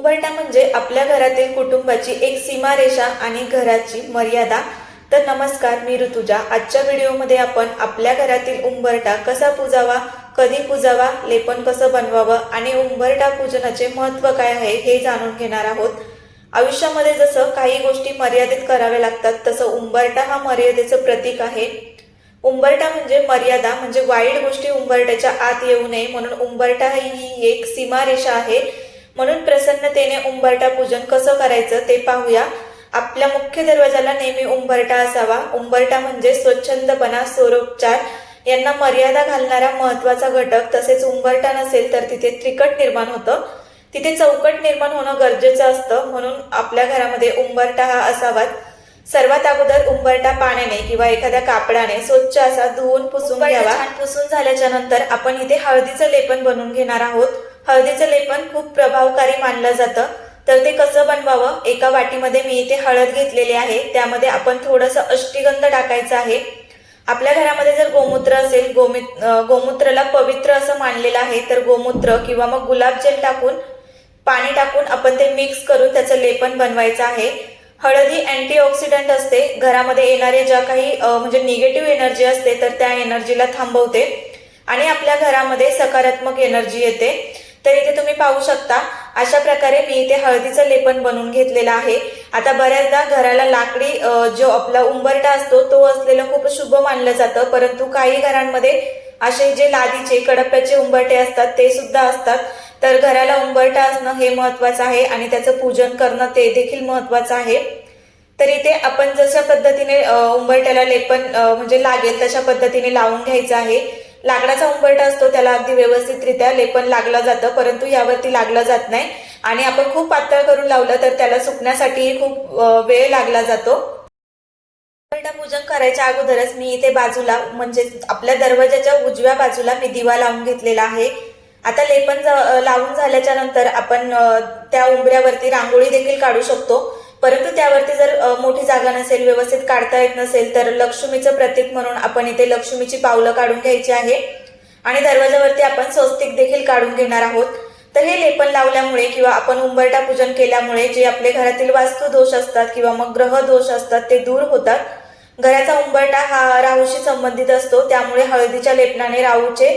उंबरठा म्हणजे आपल्या घरातील कुटुंबाची एक सीमारेषा आणि घराची मर्यादा. तर नमस्कार मी ऋतुजा. आजच्या व्हिडिओमध्ये आपण आपल्या घरातील उंबरठा कसा पूजावा कधी पूजावा लेपन कसं बनवावं आणि उंबरठा पूजनाचे महत्त्व काय आहे हे जाणून घेणार आहोत. आयुष्यामध्ये जसं काही गोष्टी मर्यादित कराव्या लागतात तसं उंबरठा हा मर्यादेचं प्रतीक आहे. उंबरठा म्हणजे मर्यादा म्हणजे वाईट गोष्टी उंबरठ्याच्या आत येऊ नये म्हणून उंबरठा ही एक सीमारेषा आहे. म्हणून प्रसन्नतेने उंबरठा पूजन कसं करायचं ते पाहूया. आपल्या मुख्य दरवाजाला नेहमी उंबरठा असावा. उंबरठा म्हणजे स्वच्छंदपणा स्वरोपचार यांना मर्यादा घालणारा महत्त्वाचा घटक. तसेच उंबरठा नसेल तर तिथे त्रिकट निर्माण होतं. तिथे चौकट निर्माण होणं गरजेचं असतं. म्हणून आपल्या घरामध्ये उंबरठा हा असावाच. सर्वात अगोदर उंबरठा पाण्याने किंवा एखाद्या कापडाने स्वच्छ असा धुवून पुसून घ्यावा. पुसून झाल्याच्यानंतर आपण इथे हळदीचं लेपन बनवून घेणार आहोत. हळदीचं लेपन खूप प्रभावकारी मानलं जातं. तर ते कसं बनवावं? एका वाटीमध्ये मी इथे हळद घेतलेली आहे. त्यामध्ये आपण थोडंसं अष्टीगंध टाकायचं आहे. आपल्या घरामध्ये जर गोमूत्र असेल गोमित गोमूत्राला पवित्र असं मानलेलं आहे तर गोमूत्र किंवा मग गुलाबजल टाकून पाणी टाकून आपण ते मिक्स करून त्याचं लेपन बनवायचं आहे. हळद ही अँटीऑक्सिडंट असते. घरामध्ये येणारे ज्या काही म्हणजे निगेटिव्ह एनर्जी असते तर त्या एनर्जीला थांबवते. आणि आपल्या घरामध्ये सकारात्मक एनर्जी येते. तर इथे तुम्ही पाहू शकता अशा प्रकारे मी इथे हळदीचं लेपन बनवून घेतलेलं आहे. आता बऱ्याचदा घराला लाकडी जो आपला उंबरटा असतो तो असलेलं खूप शुभ मानलं जातं. परंतु काही घरांमध्ये असे जे लादीचे कडप्याचे उंबरटे असतात ते सुद्धा असतात. तर घराला उंबरटा असणं हे महत्वाचं आहे आणि त्याचं पूजन करणं ते देखील महत्वाचं आहे. तर इथे आपण जशा पद्धतीने उंबरट्याला लेपन म्हणजे लागेल तशा पद्धतीने लावून घ्यायचं आहे. लाकडाचा उंबरटा असतो त्याला अगदी व्यवस्थितरित्या लेपन लागलं जातं परंतु यावरती लागलं जात नाही. आणि आपण खूप पातळ करून लावलं तर त्याला सुकण्यासाठी खूप वेळ लागला जातो. पूजन करायच्या अगोदरच मी इथे बाजूला म्हणजे आपल्या दरवाजाच्या उजव्या बाजूला मी दिवा लावून घेतलेला आहे. आता लेपन लावून झाल्याच्यानंतर आपण त्या उंबऱ्यावरती रांगोळी देखील काढू शकतो. परंतु त्यावरती जर मोठी जागा नसेल व्यवस्थित काढता येत नसेल तर लक्ष्मीचं प्रतीक म्हणून आपण इथे लक्ष्मीची पावलं काढून घ्यायची आहे. आणि दरवाजावरती आपण स्वस्तिक देखील काढून घेणार आहोत. तर हे लेपन लावल्यामुळे किंवा आपण उंबरटा पूजन केल्यामुळे जे आपले घरातील वास्तू दोष असतात किंवा मग ग्रह दोष असतात ते दूर होतात. घराचा उंबरटा हा राहूशी संबंधित असतो. त्यामुळे हळदीच्या लेपनाने राहूचे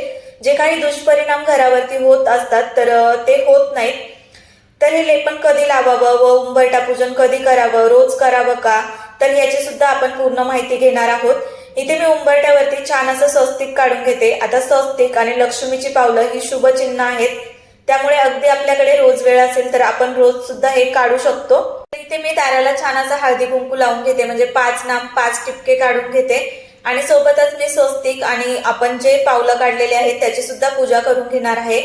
जे काही दुष्परिणाम घरावरती होत असतात तर ते होत नाहीत. तर हे लेपन कधी लावावं व उंबरटा पूजन कधी करावं रोज करावं का? तर याची सुद्धा आपण पूर्ण माहिती घेणार आहोत. इथे मी उंबरट्यावरती छान असं स्वस्तिक काढून घेते. आता स्वस्तिक आणि लक्ष्मीची पावलं ही शुभ चिन्ह आहेत. त्यामुळे अगदी आपल्याकडे रोज वेळ असेल तर आपण रोज सुद्धा हे काढू शकतो. इथे मी दाराला छान असा हळदी कुंकू लावून घेते. म्हणजे पाच नाम पाच टिपके काढून घेते. आणि सोबतच मी स्वस्तिक आणि आपण जे पावलं काढलेले आहेत त्याची सुद्धा पूजा करून घेणार आहे.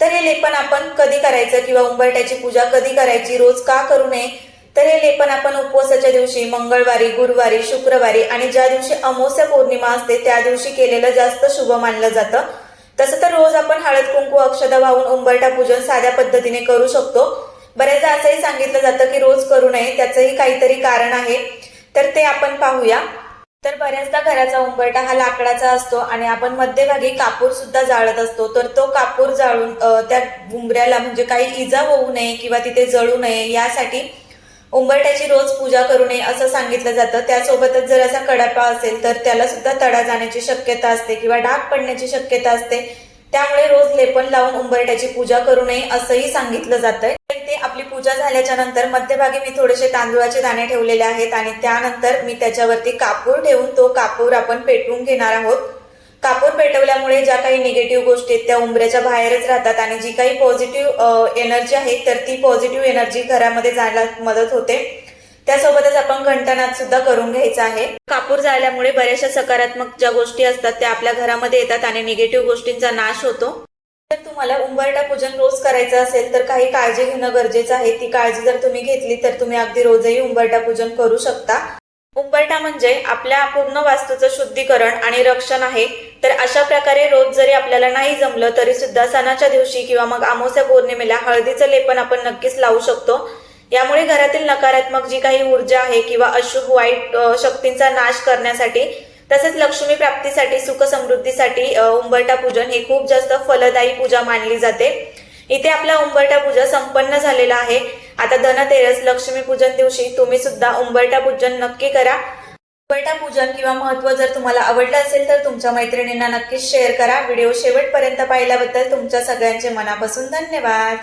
तर हे लेपन आपण कधी करायचं? किंवा उंबरट्याची पूजा कधी करायची? रोज का करू नये? तर हे लेपन आपण उपवासाच्या दिवशी मंगळवारी गुरुवारी शुक्रवारी आणि ज्या दिवशी अमावस्या पौर्णिमा असते त्या दिवशी केलेलं जास्त शुभ मानलं जातं. तसं तर रोज आपण हळद कुंकू अक्षदा वाहून उंबरटा पूजन साध्या पद्धतीने करू शकतो. बऱ्याचदा असंही सांगितलं जातं की रोज करू नये त्याचंही काहीतरी कारण आहे. तर ते आपण पाहूया. तर बऱ्याचदा घराचा उंबरटा हा लाकडाचा असतो आणि आपण मध्यभागी कापूर सुद्धा जाळत असतो. तर तो कापूर जाळून त्या उंबऱ्याला म्हणजे काही इजा होऊ नये किंवा तिथे जळू नये यासाठी उंबरट्याची रोज पूजा करू नये असं सांगितलं जातं. त्यासोबतच जर असा कडापा असेल तर त्याला सुद्धा तडा जाण्याची शक्यता असते किंवा डाग पडण्याची शक्यता असते. त्यामुळे रोज लेपन लावून उंबरट्याची पूजा करू नये असंही सांगितलं जातंय. इथे आपली पूजा झाल्याच्यानंतर मध्यभागी मी थोडेसे तांदूळाचे दाणे ठेवलेले आहेत आणि त्यानंतर मी त्याच्यावरती कापूर ठेवून तो कापूर आपण पेटवून घेणार आहोत. कापूर पेटवल्यामुळे ज्या काही निगेटिव्ह गोष्टी आहेत त्या उंबऱ्याच्या बाहेरच राहतात आणि जी काही पॉझिटिव्ह एनर्जी आहे तर ती पॉझिटिव्ह एनर्जी घरामध्ये जायला मदत होते. त्यासोबतच आपण घंटानाद सुद्धा करून घ्यायचा आहे. कापूर जाळल्यामुळे बऱ्याचशा सकारात्मक ज्या गोष्टी असतात त्या आपल्या घरामध्ये येतात आणि निगेटिव्ह गोष्टींचा नाश होतो. तुम्हाला उंबरटा पूजन रोज करायचं असेल तर काही काळजी घेणं गरजेचं आहे. ती काळजी जर तुम्ही घेतली तर तुम्ही अगदी रोजही उंबरटा पूजन करू शकता. उंबरटा म्हणजे आपल्या पूर्ण वास्तूचं शुद्धीकरण आणि रक्षण आहे. तर अशा प्रकारे रोज जरी आपल्याला नाही जमलं तरी सुद्धा सणाच्या दिवशी किंवा मग अमावस्या पौर्णिमेला हळदीचं लेपन आपण नक्कीच लावू शकतो. यामुळे घरातील नकारात्मक जी काही ऊर्जा आहे किंवा अशुभ वाईट शक्तींचा नाश करण्यासाठी तसेच लक्ष्मी प्राप्तीसाठी सुख समृद्धीसाठी उंबरटा पूजन हे खूप जास्त फलदायी पूजा मानली जाते. इथे आपला उंबरटा पूजा संपन्न झालेला आहे. आता धनतेरस लक्ष्मी पूजन दिवशी तुम्ही सुद्धा उंबरटा पूजन नक्की करा. उंबरटा पूजन किंवा महत्त्व जर तुम्हाला आवडलं असेल तर तुमच्या मैत्रिणींना नक्कीच शेअर करा. व्हिडिओ शेवटपर्यंत पाहिल्याबद्दल तुमच्या सगळ्यांचे मनापासून धन्यवाद.